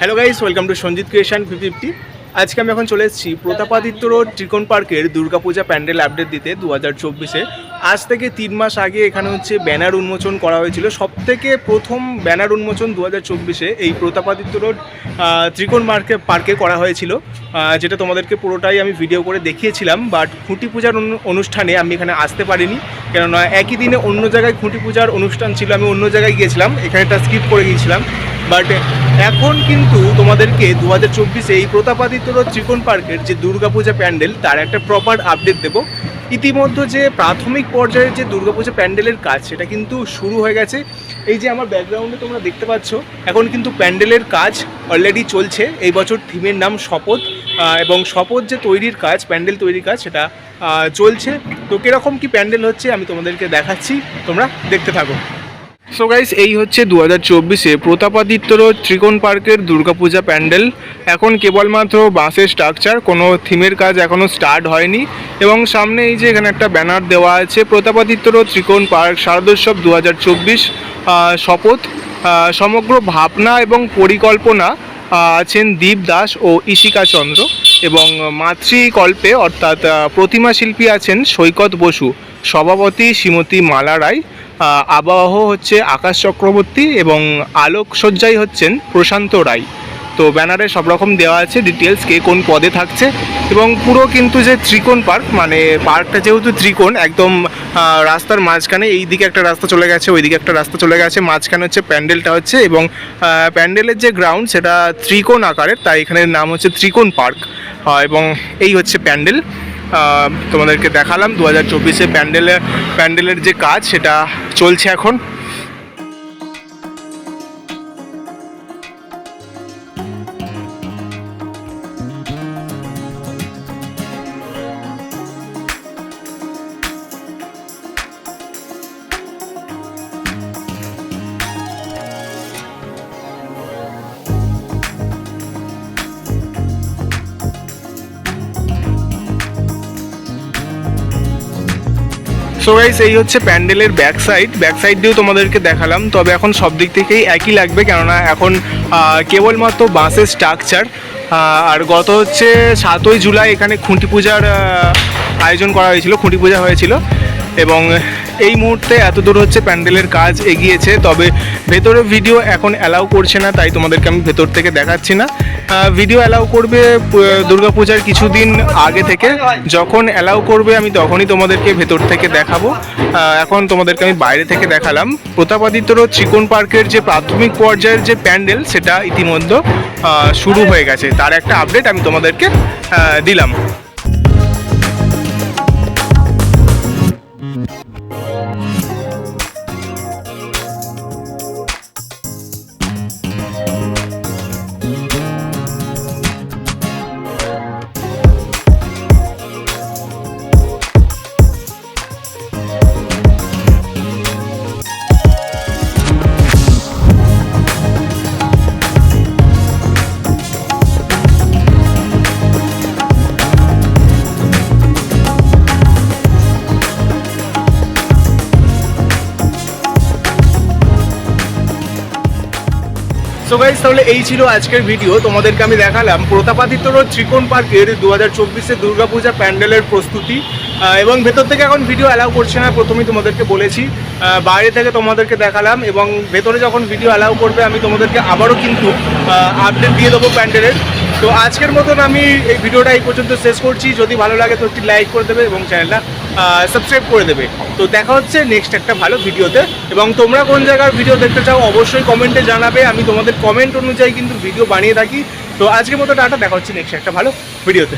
Hello guys welcome to Sanjit creation fifty আজকে আমি এখন চলে এসেছি প্রতাপাদিত্য রোড, ত্রিকোণ পার্কের দুর্গাপূজা প্যান্ডেল আপডেট দিতে দু হাজার চব্বিশে। আজ থেকে তিন মাস আগে এখানে হচ্ছে ব্যানার উন্মোচন করা হয়েছিল। সব থেকে প্রথম ব্যানার উন্মোচন দু হাজার চব্বিশে এই প্রতাপাদিত্য রোড ত্রিকোণ মার্কে, পার্কে করা হয়েছিল। যেটা তোমাদেরকে পুরোটাই আমি ভিডিও করে দেখিয়েছিলাম বাট খুঁটি পূজার অনু- অনুষ্ঠানে আমি এখানে আসতে পারিনি। কেননা একই দিনে অন্য জায়গায় খুঁটি পূজার অনুষ্ঠান ছিল, আমি অন্য জায়গায় গিয়েছিলাম এখানেটা স্কিপ করে গিয়েছিলাম। বাট এখন কিন্তু তোমাদেরকে দু হাজার চব্বিশে এই প্রতাপাদিত্য রোড, ত্রিকোণ পার্কের যে দুর্গাপূজা প্যান্ডেল, তার একটা প্রপার আপডেট দেবো। ইতিমধ্যে যে প্রাথমিক পর্যায়ের যে দুর্গাপুজো প্যান্ডেলের কাজ, সেটা কিন্তু শুরু হয়ে গেছে। এই যে আমার ব্যাকগ্রাউন্ডে তোমরা দেখতে পাচ্ছ, এখন কিন্তু প্যান্ডেলের কাজ অলরেডি চলছে। এই বছর থিমের নাম শপথ এবং শপথ যে তৈরির কাজ, প্যান্ডেল তৈরির কাজ, সেটা চলছে। তো কীরকম কি প্যান্ডেল হচ্ছে, আমি তোমাদেরকে দেখাচ্ছি। তোমরা দেখতে থাকো। সো গাইস এই হচ্ছে দু হাজার চব্বিশে প্রতাপাদিত্য রোড ত্রিকোণ পার্কের দুর্গাপূজা প্যান্ডেল। এখন কেবলমাত্র বাঁশের স্ট্রাকচার কোনো থিমের কাজ এখনও স্টার্ট হয়নি। এবং সামনে এই যে এখানে একটা ব্যানার দেওয়া আছে প্রতাপাদিত্য রোড ত্রিকোণ পার্ক শারদোৎসব দু হাজার চব্বিশ শপথ। সমগ্র ভাবনা এবং পরিকল্পনা আছেন দীপ দাস ও ইশিকা চন্দ্র। এবং মাতৃকল্পে অর্থাৎ প্রতিমা শিল্পী আছেন সৈকত বসু, সভাপতি শ্রীমতী মালা রায়। আবহ হচ্ছে আকাশ চক্রবর্তী এবং আলোকসজ্জাই হচ্ছেন প্রশান্ত রায়। তো ব্যানারে সব রকম দেওয়া আছে ডিটেলস কে কোন পদে থাকছে এবং পুরো কিন্তু যে ত্রিকোণ পার্ক মানে পার্কটা যেহেতু ত্রিকোণ, একদম রাস্তার মাঝখানে এই দিকে একটা রাস্তা চলে গেছে, ওইদিকে একটা রাস্তা চলে গেছে, মাঝখানে হচ্ছে প্যান্ডেলটা হচ্ছে এবং প্যান্ডেলের যে গ্রাউন্ড সেটা ত্রিকোণ আকারের, তাই এখানের নাম হচ্ছে ত্রিকোণ পার্ক। এবং এই হচ্ছে প্যান্ডেল। তোমাদেরকে দেখালাম। দু হাজার চব্বিশে প্যান্ডেলের প্যান্ডেলের যে কাজ সেটা চলছে এখন। সো গাইস এই হচ্ছে প্যান্ডেলের ব্যাক সাইড ব্যাক সাইড দিয়েও তোমাদেরকে দেখালাম। তবে এখন সব দিক থেকেই একই লাগবে, কেননা এখন কেবলমাত্র বাঁশের স্ট্রাকচার আর গত হচ্ছে সাতই জুলাই এখানে খুঁটি পূজার আয়োজন করা হয়েছিল, খুঁটি পূজা হয়েছিল। এবং এই মুহূর্তে এত দূর হচ্ছে প্যান্ডেলের কাজ এগিয়েছে, তবে ভেতরে ভিডিও এখন অ্যালাউ করছে না, তাই তোমাদেরকে আমি ভেতর থেকে দেখাচ্ছি না। ভিডিও অ্যালাউ করবে দুর্গা দুর্গাপূজার কিছুদিন আগে থেকে। যখন অ্যালাউ করবে, আমি তখনই তোমাদেরকে ভেতর থেকে দেখাবো। এখন তোমাদেরকে আমি বাইরে থেকে দেখালাম। প্রতাপাদিত্যর চিকন পার্কের যে প্রাথমিক পর্যায়ের যে প্যান্ডেল, সেটা ইতিমধ্যে শুরু হয়ে গেছে। তার একটা আপডেট আমি তোমাদেরকে দিলাম। সো গাইজ তাহলে এই ছিল আজকের ভিডিও তোমাদেরকে আমি দেখালাম প্রতাপাদিত্য রোড ত্রিকোণ পার্কের দু হাজার চব্বিশে দুর্গাপূজা প্যান্ডেলের প্রস্তুতি। এবং ভেতর থেকে এখন ভিডিও অ্যালাউ করছে না, প্রথমেই তোমাদেরকে বলেছি। বাইরে থেকে তোমাদেরকে দেখালাম এবং ভেতরে যখন ভিডিও অ্যালাউ করবে, আমি তোমাদেরকে আবারও কিন্তু আপডেট দিয়ে দেবো প্যান্ডেলের। তো আজকের মতন আমি এই ভিডিওটা এই পর্যন্ত শেষ করছি। যদি ভালো লাগে তো একটি লাইক করে দেবে এবং চ্যানেলটা সাবস্ক্রাইব করে দেবে। তো দেখা হচ্ছে নেক্সট একটা ভালো ভিডিওতে। এবং তোমরা কোন জায়গার ভিডিও দেখতে চাও, অবশ্যই কমেন্টে জানাবে। আমি তোমাদের কমেন্ট অনুযায়ী কিন্তু ভিডিও বানিয়ে থাকি। তো আজকের মতো টাটা, দেখা হচ্ছে নেক্সট একটা ভালো ভিডিওতে।